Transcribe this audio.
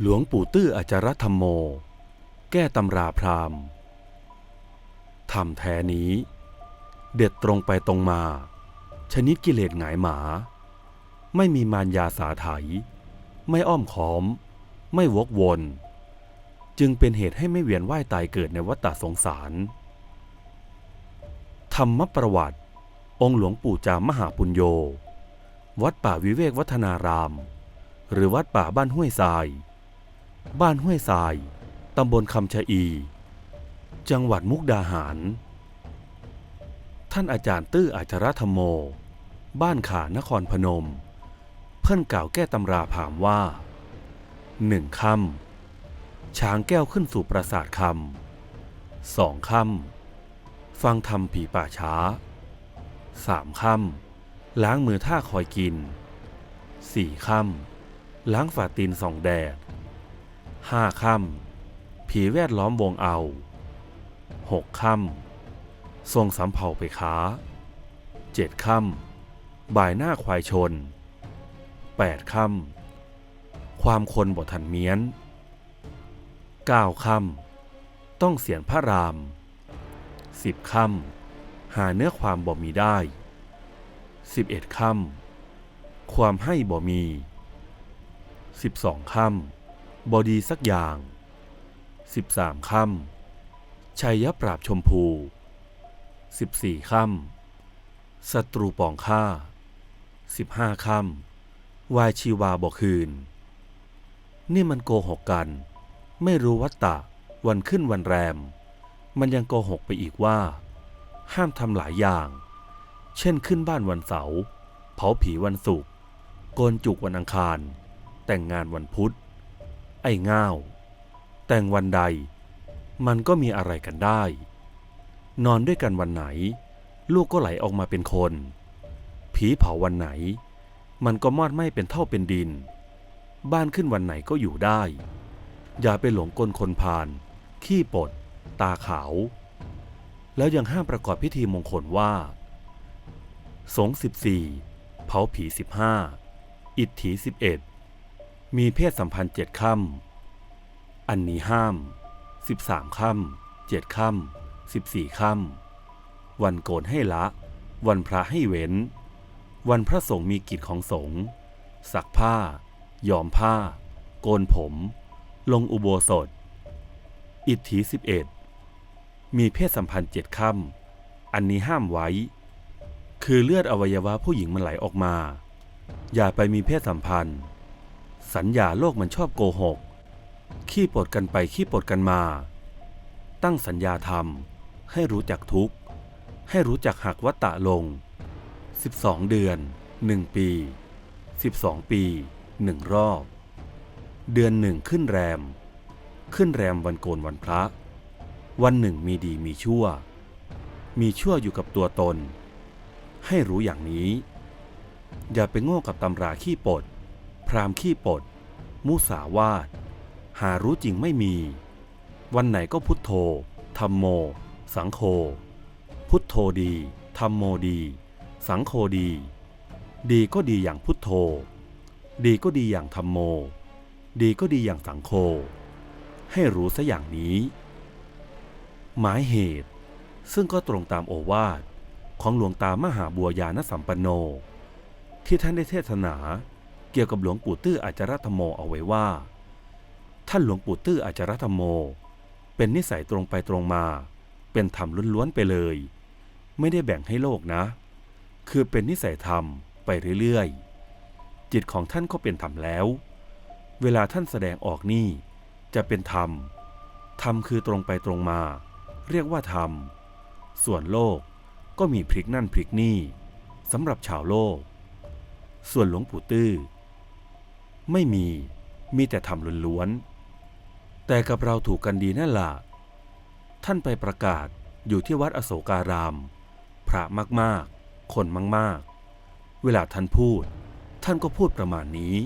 หลวงปู่ตื้ออาจารธรรมโม แก้ตำราพราหมณ์ธรรมแท้นี้ เด็ดตรงไปตรงมา ชนิดกิเลสหงายหมา ไม่มีมารยาสาไถไม่อ้อมค้อม ไม่วกวน จึงเป็นเหตุให้ไม่เวียนว่ายตายเกิดในวัฏฏสงสาร ธรรมประวัติ องค์หลวงปู่จามมหาปุญโญวัดป่าวิเวกวัฒนาราม หรือวัดป่าบ้านห้วยทราย บ้านห้วยทราย ตำบลคำชะอี จังหวัดมุกดาหาร ท่านอาจารย์ตื้ออาจารธรรมโม บ้านขานครพนม เพิ่อนกล่าวแก้ตำราผามว่าหนึ่งคำช้างแก้วขึ้นสู่ปราสาทคำสองคำฟังธรรมผีป่าช้าสามคำล้างมือท่าคอยกินสี่คำล้างฝ่าตีนส่องแดด ห้าค่ำผีแวดล้อมวงเอาหกค่ำทรงสำเภาไปค้าเจ็ดค่ำบ่ายหน้าควายชนแปดค่ำความคนบททันเมียนเก้าค่ำต้องเสียนพระรามสิบค่ำหาเนื้อความบ่มีได้สิบเอ็ดค่ำความให้บ่มีสิบสองค่ำ บอดีสักอย่าง 13 ค่ำชัยยปราบชมพู 14 ค่ำศัตรูปองฆ่า 15 ค่ำวายชีวาบอกคืน นี่มันโกหกกัน ไม่รู้วัตตะ วันขึ้นวันแรม มันยังโกหกไปอีกว่า ห้ามทำหลายอย่าง เช่นขึ้นบ้านวันเสาร์เผาผีวันศุกร์โกนจุกวันอังคาร แต่งงานวันพุธ ไอ้ง่าว แต่งวันใด มันก็มีอะไรกันได้ นอนด้วยกันวันไหน ลูกก็ไหลออกมาเป็นคน ผีเผาวันไหน มันก็มอดไหม้เป็นเท่าเป็นดิน บ้านขึ้นวันไหนก็อยู่ได้ อย่าไปหลงกลคนพาลขี้ปด ตาขาว แล้วยังห้ามประกอบพิธีมงคลว่า สงสิบสี่เผาผีสิบห้าอิทธิสิบเอ็ด มีเพศสัมพันธ์เจ็ดค่ำอันนี้ห้ามสิบสามค่ำเจ็ดค่ำสิบสี่ค่ำวันโกนให้ละ วันพระให้เว้น วันพระสงฆ์มีกิจของสงฆ์สักผ้ายอมผ้า โกนผม ลงอุโบสถ อิทธิสิบเอ็ดมีเพศสัมพันธ์เจ็ดค่ำอันนี้ห้ามไว้ คือเลือดอวัยวะผู้หญิงมันไหลออกมา อย่าไปมีเพศสัมพันธ์ สัญญาโลกมันชอบโกหก ขี้ปดกันไปขี้ปดกันมา ตั้งสัญญาธรรม ให้รู้จักทุกข์ ให้รู้จักหักวัตตะลง 12 เดือน 1 ปี 12 ปี 1 รอบ เดือนหนึ่งขึ้นแรม ขึ้นแรมวันโกนวันพระ วันหนึ่งมีดีมีชั่ว มีชั่วอยู่กับตัวตน ให้รู้อย่างนี้ อย่าไปโง่กับตำราขี้ปด รามขี้ปด มุสาวาท หารู้จริงไม่มี วันไหนก็พุทโธธรรมโม สังโฆพุทโธดีธรรมโมดี สังโฆดี ดีก็ดีอย่างพุทโธ ดีก็ดีอย่างธรรมโม ดีก็ดีอย่างสังโฆให้รู้ซะอย่างนี้ หมายเหตุ ซึ่งก็ตรงตามโอวาทของหลวงตามหาบัวยานสัมปันโน ที่ท่านได้เทศนา เกี่ยวกับหลวงปู่ตื้ออาจารธรรมโมเอาไว้ว่า ท่านหลวงปู่ตื้ออาจารธรรมโม เป็นนิสัยตรงไปตรงมา เป็นธรรมล้วนๆไปเลย ไม่ได้แบ่งให้โลกนะ คือเป็นนิสัยธรรมไปเรื่อยๆ จิตของท่านก็เป็นธรรมแล้ว เวลาท่านแสดงออกนี่ จะเป็นธรรม ธรรมคือตรงไปตรงมา เรียกว่าธรรม ส่วนโลกก็มีพลิกนั่นพลิกนี่สำหรับชาวโลก ส่วนหลวงปู่ตื้อ ไม่มี มีแต่ทำล้วนๆ แต่กับเราถูกกันดีนั่นล่ะ ท่านไปประกาศอยู่ที่วัดอโศการาม พระมากๆ คนมากๆ เวลาท่านพูด ท่านก็พูดประมาณนี้